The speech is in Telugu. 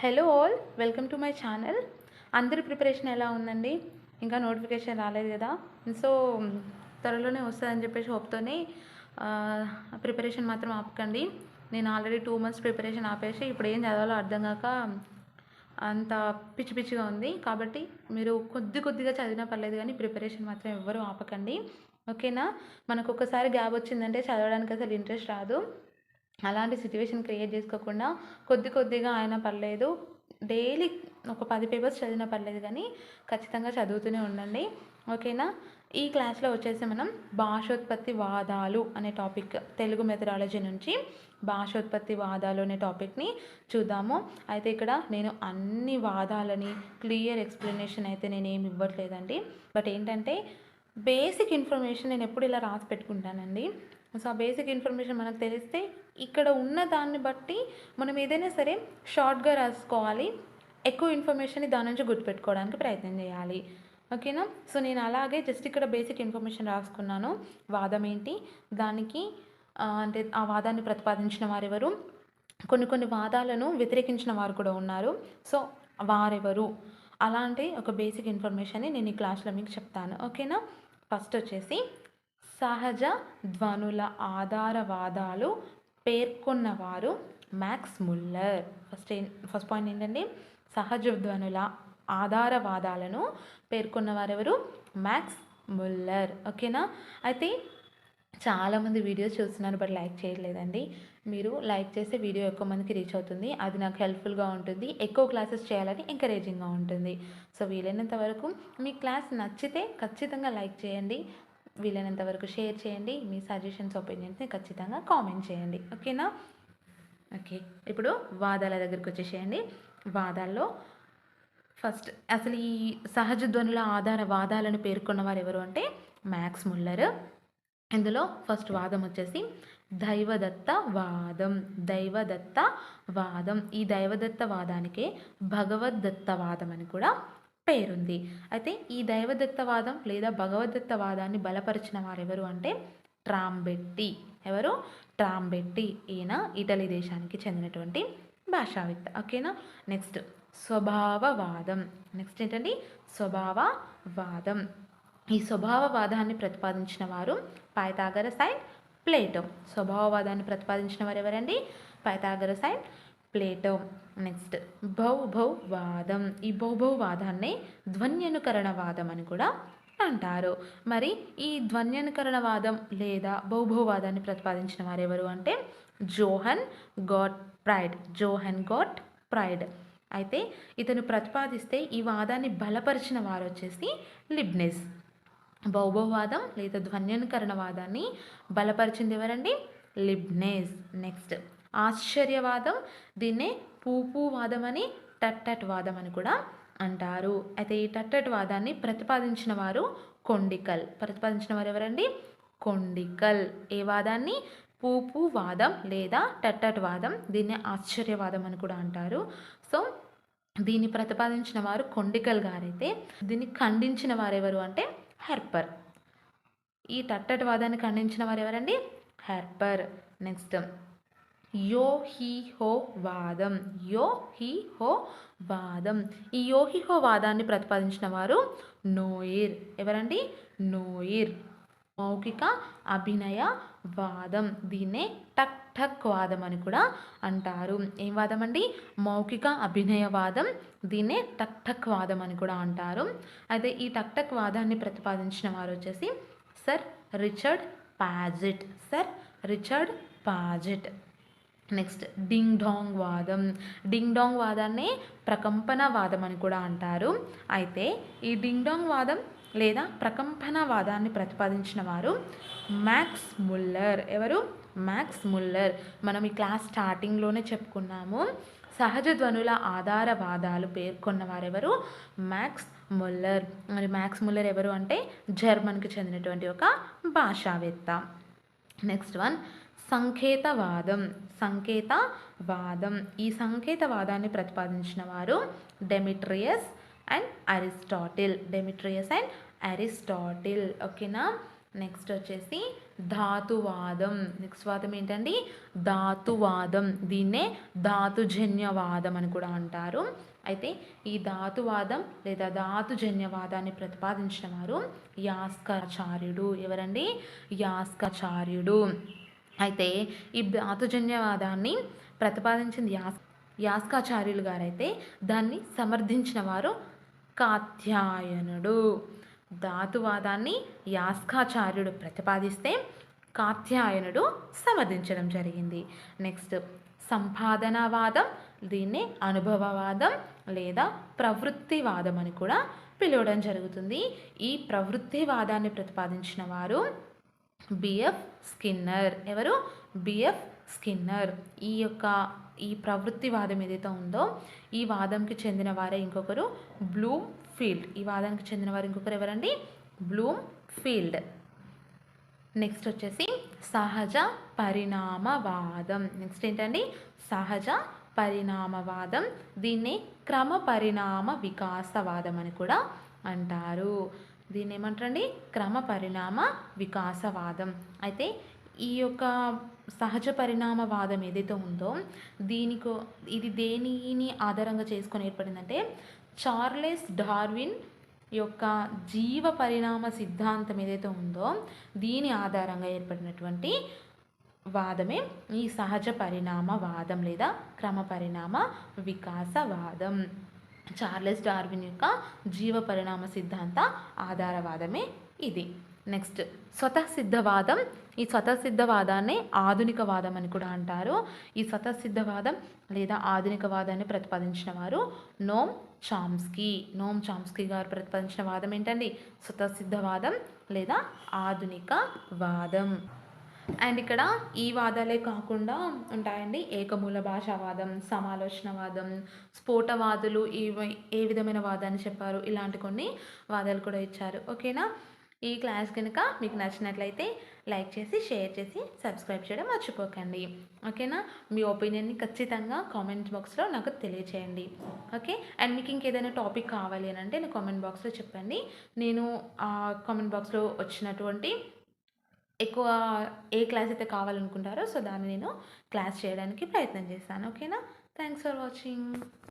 Hello all welcome to my channel అందరి ప్రిపరేషన్ ఎలా ఉందండి? ఇంకా నోటిఫికేషన్ రాలేదు కదా? సో త్వరలోనే వస్తుందని చెప్పేసి హోప్తోనే ప్రిపరేషన్ మాత్రం ఆపకండి. నేను ఆల్రెడీ టూ మంత్స్ ప్రిపరేషన్ ఆపేసి ఇప్పుడు ఏం చదవాలో అర్థం కాక అంత పిచ్చి పిచ్చిగా ఉంది. కాబట్టి మీరు కొద్ది కొద్దిగా చదివినా పర్లేదు కానీ ప్రిపరేషన్ మాత్రం ఎవ్వరూ ఆపకండి. ఓకేనా మనకు ఒకసారి గ్యాప్ వచ్చిందంటే చదవడానికి అసలు ఇంట్రెస్ట్ రాదు. అలాంటి సిచ్యువేషన్ క్రియేట్ చేసుకోకుండా కొద్ది కొద్దిగా ఆయన పర్లేదు. డైలీ ఒక పది పేపర్స్ చదివినా పర్లేదు కానీ ఖచ్చితంగా చదువుతూనే ఉండండి. ఓకేనా ఈ క్లాస్లో వచ్చేసి మనం భాషోత్పత్తి వాదాలు అనే టాపిక్ తెలుగు మెథడాలజీ నుంచి భాషోత్పత్తి వాదాలు అనే టాపిక్ని చూద్దాము. అయితే ఇక్కడ నేను అన్ని వాదాలని క్లియర్ ఎక్స్ప్లెనేషన్ అయితే నేను ఏమి ఇవ్వట్లేదండి. బట్ ఏంటంటే బేసిక్ ఇన్ఫర్మేషన్ నేను ఎప్పుడు ఇలా రాసి పెట్టుకుంటానండి. సో ఆ బేసిక్ ఇన్ఫర్మేషన్ మనకు తెలిస్తే ఇక్కడ ఉన్న దాన్ని బట్టి మనం ఏదైనా సరే షార్ట్గా రాసుకోవాలి. ఎక్కువ ఇన్ఫర్మేషన్ని దాని నుంచి గుర్తుపెట్టుకోవడానికి ప్రయత్నం చేయాలి. ఓకేనా సో నేను అలాగే జస్ట్ ఇక్కడ బేసిక్ ఇన్ఫర్మేషన్ రాసుకున్నాను. వాదం ఏంటి? దానికి అంటే ఆ వాదాన్ని ప్రతిపాదించిన వారెవరు? కొన్ని కొన్ని వాదాలను వ్యతిరేకించిన వారు కూడా ఉన్నారు. సో వారెవరు? అలాంటి ఒక బేసిక్ ఇన్ఫర్మేషన్ని నేను ఈ క్లాస్లో మీకు చెప్తాను. ఓకేనా ఫస్ట్ వచ్చేసి సహజ ధ్వనుల ఆధారవాదాలు పేర్కొన్నవారు Max Muller. First first point ఏంటండి సహజ ధ్వనుల ఆధారవాదాలను పేర్కొన్నవారెవరు? Max Muller. ఓకేనా అయితే చాలామంది వీడియోస్ చూస్తున్నారు బట్ లైక్ చేయట్లేదండి. మీరు లైక్ చేస్తే వీడియో ఎక్కువ మందికి రీచ్ అవుతుంది. అది నాకు హెల్ప్ఫుల్గా ఉంటుంది. ఎక్కువ క్లాసెస్ చేయాలని ఎంకరేజింగ్గా ఉంటుంది. సో వీలైనంత వరకు మీ క్లాస్ నచ్చితే ఖచ్చితంగా లైక్ చేయండి. వీలైనంత వరకు షేర్ చేయండి. మీ సజెషన్స్ ఒపీనియన్స్ని ఖచ్చితంగా కామెంట్ చేయండి. ఓకేనా? ఓకే. ఇప్పుడు వాదాల దగ్గరికి వచ్చేసేయండి. వాదాల్లో ఫస్ట్ అసలు ఈ సహజ ధ్వనుల ఆధార వాదాలను పేర్కొన్న వారు ఎవరు అంటే మ్యాక్స్ ముల్లర్. ఇందులో ఫస్ట్ వాదం వచ్చేసి దైవదత్త వాదం దైవదత్త వాదం. ఈ దైవదత్త వాదానికే భగవద్దత్త వాదం అని కూడా పేరుంది. అయితే ఈ దైవదత్తవాదం లేదా భగవద్దత్త వాదాన్ని బలపరిచిన వారు ఎవరు అంటే ట్రాంబెట్టి. ఎవరు? ట్రాంబెట్టి. ఈయన ఇటలీ దేశానికి చెందినటువంటి భాషావేత్త ఓకేనా? నెక్స్ట్ స్వభావవాదం. నెక్స్ట్ ఏంటండి? స్వభావవాదం. ఈ స్వభావవాదాన్ని ప్రతిపాదించిన వారు పైథాగరస్ అండ్ ప్లేటో. స్వభావవాదాన్ని ప్రతిపాదించిన వారు ఎవరండి పైథాగరస్ అండ్ ప్లేటో నెక్స్ట్. భౌభౌవాదం. ఈ భౌభౌవాదాన్ని ధ్వన్యనుకరణవాదం అని కూడా అంటారు. మరి ఈ ధ్వన్యనుకరణవాదం లేదా భౌభౌవాదాన్ని ప్రతిపాదించిన వారు ఎవరు అంటే Johann got pride. Johann Gottfried. అయితే ఇతను ప్రతిపాదిస్తే ఈ వాదాన్ని బలపరిచిన వారు వచ్చేసి లిబ్నెస్. భౌభవవాదం లేదా ధ్వన్యనుకరణవాదాన్ని బలపరిచింది ఎవరండి? లిబ్నెస్. నెక్స్ట్. ఆశ్చర్యవాదం. దీన్నే పూపూవాదం అని టట్టట్ వాదం అని కూడా అంటారు. అయితే ఈ టట్టట్ వాదాన్ని ప్రతిపాదించిన వారు కొండికల్. ప్రతిపాదించిన వారు ఎవరండి? కొండికల్. ఏ వాదాన్ని? పూపు వాదం లేదా టట్టట్ వాదం దీన్నే ఆశ్చర్యవాదం అని కూడా అంటారు. సో దీన్ని ప్రతిపాదించిన వారు కొండికల్ గారైతే దీన్ని ఖండించిన వారెవరు అంటే హెర్పర్. ఈ టట్టట్ వాదాన్ని ఖండించిన వారు ఎవరండి? హెర్పర్. నెక్స్ట్. యో హీ హో వాదం యో హీ హో వాదం ఈ యో హీ హో వాదాన్ని ప్రతిపాదించిన వారు నోయిర్. ఎవరండి? నోయిర్. మౌఖిక అభినయ వాదం దీన్నే టక్ టక్ వాదం అని కూడా అంటారు. ఏం వాదం అండి మౌఖిక అభినయ వాదం దీన్నే టక్ టక్ వాదం అని కూడా అంటారు. అయితే ఈ టక్ టక్ వాదాన్ని ప్రతిపాదించిన వారు వచ్చేసి sir Richard Paget. Sir Richard Paget. Next ding dong వాదం డింగ్ డాంగ్ వాదాన్ని ప్రకంపన వాదం అని కూడా అంటారు. అయితే ఈ డింగ్ డాంగ్ వాదం లేదా ప్రకంపన వాదాన్ని ప్రతిపాదించిన వారు మ్యాక్స్ ముల్లర్ ఎవరు? మ్యాక్స్ ముల్లర్ మనం ఈ క్లాస్ స్టార్టింగ్లోనే చెప్పుకున్నాము. సహజ ధ్వనుల ఆధార వాదాలు పేర్కొన్న వారెవరు? మ్యాక్స్ ముల్లర్ మరి మ్యాక్స్ ముల్లర్ ఎవరు అంటే జర్మన్కి చెందినటువంటి ఒక భాషావేత్త. నెక్స్ట్ వన్ సంకేతవాదం సంకేతవాదం. ఈ సంకేతవాదాన్ని ప్రతిపాదించిన వారు Demetrius and Aristotle. Demetrius and Aristotle. ఓకేనా? నెక్స్ట్ వచ్చేసి ధాతువాదం. నెక్స్ట్ వాదం ఏంటండి? ధాతువాదం. దీన్నే ధాతుజన్యవాదం అని కూడా అంటారు. అయితే ఈ ధాతువాదం లేదా ధాతుజన్యవాదాన్ని ప్రతిపాదించిన వారు యాస్కాచార్యుడు ఎవరండి? యాస్కాచార్యుడు అయితే ఈ ధాతుజన్యవాదాన్ని ప్రతిపాదించింది యాస్ యాస్కాచార్యులు గారైతే దాన్ని సమర్థించిన వారు కాత్యాయనుడు. ధాతువాదాన్ని యాస్కాచార్యుడు ప్రతిపాదిస్తే కాత్యాయనుడు సమర్థించడం జరిగింది. నెక్స్ట్ సంపాదనవాదం దీన్ని అనుభవవాదం లేదా ప్రవృత్తివాదం అని కూడా పిలవడం జరుగుతుంది. ఈ ప్రవృత్తివాదాన్ని ప్రతిపాదించిన వారు బిఎఫ్ స్కిన్నర్ ఎవరు? బిఎఫ్ స్కిన్నర్ ఈ యొక్క ఈ ప్రవృత్తివాదం ఏదైతే ఉందో ఈ వాదంకి చెందిన వారే ఇంకొకరు బ్లూమ్ ఫీల్డ్ ఈ వాదానికి చెందిన వారు ఇంకొకరు ఎవరండి? బ్లూమ్ ఫీల్డ్ నెక్స్ట్ వచ్చేసి సహజ పరిణామవాదం నెక్స్ట్ ఏంటండి? సహజ పరిణామవాదం దీన్ని క్రమ పరిణామ వికాసవాదం అని కూడా అంటారు. దీన్ని ఏమంటారండి క్రమ పరిణామ వికాసవాదం. అయితే ఈ యొక్క సహజ పరిణామవాదం ఏదైతే ఉందో దీనికో ఇది దేనిని ఆధారంగా చేసుకొని ఏర్పడిందంటే చార్లెస్ డార్విన్ యొక్క జీవ పరిణామ సిద్ధాంతం ఏదైతే ఉందో దీని ఆధారంగా ఏర్పడినటువంటి వాదమే ఈ సహజ పరిణామ వాదం లేదా క్రమ పరిణామ వికాసవాదం. చార్లెస్ డార్విన్ యొక్క జీవ పరిణామ సిద్ధాంత ఆధారవాదమే ఇది. నెక్స్ట్ స్వతసిద్ధవాదం. ఈ స్వతసిద్ధవాదాన్ని ఆధునికవాదం అని కూడా అంటారు. ఈ స్వతసిద్ధవాదం లేదా ఆధునికవాదాన్ని ప్రతిపాదించిన వారు నోమ్ చామ్స్కీ. నోమ్ చామ్స్కీ గారు ప్రతిపాదించిన వాదం ఏంటండి? స్వతసిద్ధవాదం లేదా ఆధునిక వాదం అండ్ ఇక్కడ ఈ వాదాలే కాకుండా ఉంటాయండి ఏకమూల భాషావాదం సమాలోచనవాదం స్ఫోటవాదులు ఈ ఏ విధమైన వాదాన్ని చెప్పారు ఇలాంటి కొన్ని వాదాలు కూడా ఇచ్చారు. ఓకేనా? ఈ క్లాస్ కనుక మీకు నచ్చినట్లయితే లైక్ చేసి షేర్ చేసి సబ్స్క్రైబ్ చేయడం మర్చిపోకండి. ఓకేనా? మీ ఒపీనియన్ని ఖచ్చితంగా కామెంట్ బాక్స్లో నాకు తెలియచేయండి. ఓకే? అండ్ మీకు ఇంకేదైనా టాపిక్ కావాలి అని అంటే నేను కామెంట్ బాక్స్లో చెప్పండి. నేను ఆ కామెంట్ బాక్స్లో వచ్చినటువంటి ఎక్కువ ఏ క్లాస్ అయితే కావాలనుకుంటారో సో దాన్ని నేను క్లాస్ చేయడానికి ప్రయత్నం చేస్తాను. ఓకేనా? Thanks for watching.